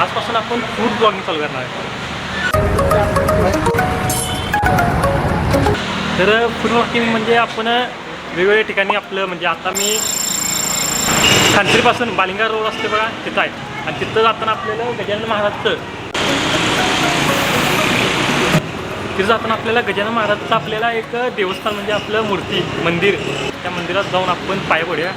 आजपासून आपण food blogging चालू करणार आहे. तर फूड ब्लॉगिंग म्हणजे आपण वेगवेगळ्या ठिकाणी आपलं म्हणजे आता मी खानसरीपासून बालिंगा रोड असते बघा तिथं आहे. आणि तिथं जाताना आपल्याला गजानन महाराजचं तिथं जाताना आपल्याला गजानन महाराजचं आपल्याला एक देवस्थान म्हणजे आपलं मूर्ती मंदिर. त्या मंदिरात जाऊन आपण पाय पडूया.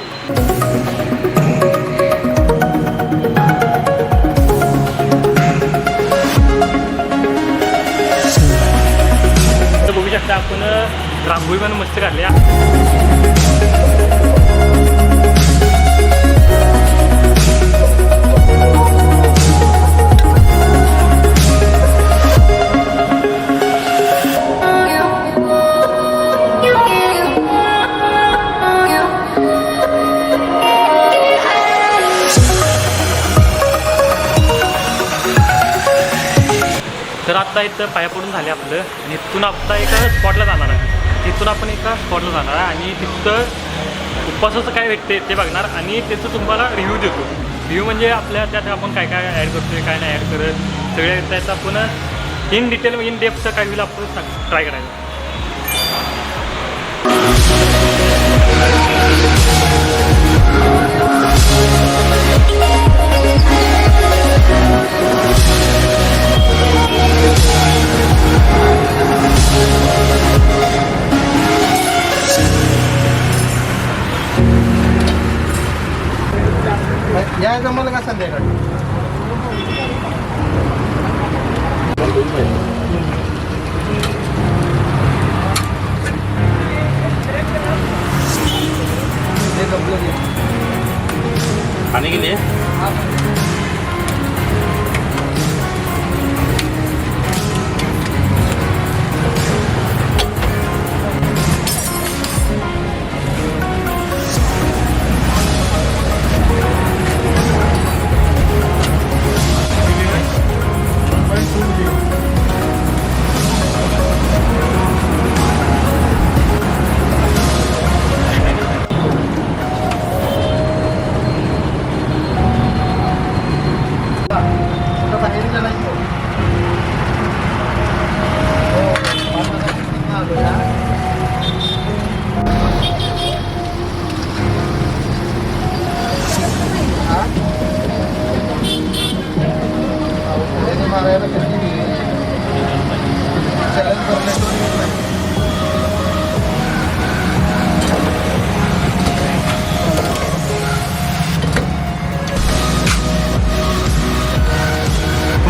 आपण रांगोळी पण मस्त काढल्या. तर आत्ता इथं पाया पडून झाले आपलं. आणि इथून आत्ता एका स्पॉटला जाणार आहे. तिथून आपण एका स्पॉटला जाणार आहे. आणि तिथं उपवासाचं काय भेटते ते बघणार. आणि त्याचं तुम्हाला रिव्ह्यू देतो. रिव्ह्यू म्हणजे आपल्या त्यात आपण काय काय ॲड करतो काय नाही ॲड करत. सगळ्या त्याचं आपण इन डिटेल इन डेप्थचं काय होईल आपण ट्राय करायचं. जमलं का संध्याकाळी ते जमलं की. खाने के लिए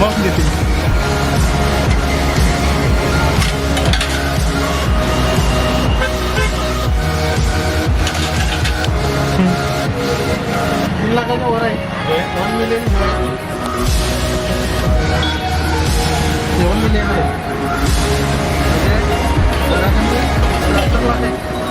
Móc đi tìm Laki na oray. Eh, 1 million mo. 1 million mo. Okay. Wala kang Wala kang laki.